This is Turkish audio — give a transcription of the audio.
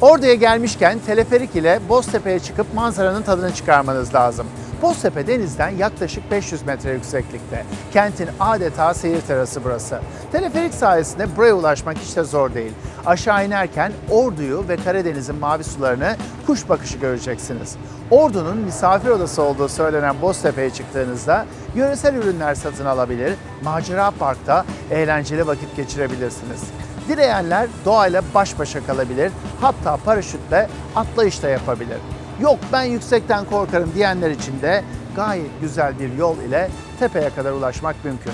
Ordu'ya gelmişken teleferik ile Boztepe'ye çıkıp manzaranın tadını çıkarmanız lazım. Boztepe denizden yaklaşık 500 metre yükseklikte. Kentin adeta seyir terası burası. Teleferik sayesinde buraya ulaşmak hiç de zor değil. Aşağı inerken Ordu'yu ve Karadeniz'in mavi sularını kuş bakışı göreceksiniz. Ordu'nun misafir odası olduğu söylenen Boztepe'ye çıktığınızda yöresel ürünler satın alabilir, Macera Park'ta eğlenceli vakit geçirebilirsiniz. Dileyenler doğayla baş başa kalabilir, hatta paraşütle atlayış da yapabilir. Yok ben yüksekten korkarım diyenler için de gayet güzel bir yol ile tepeye kadar ulaşmak mümkün.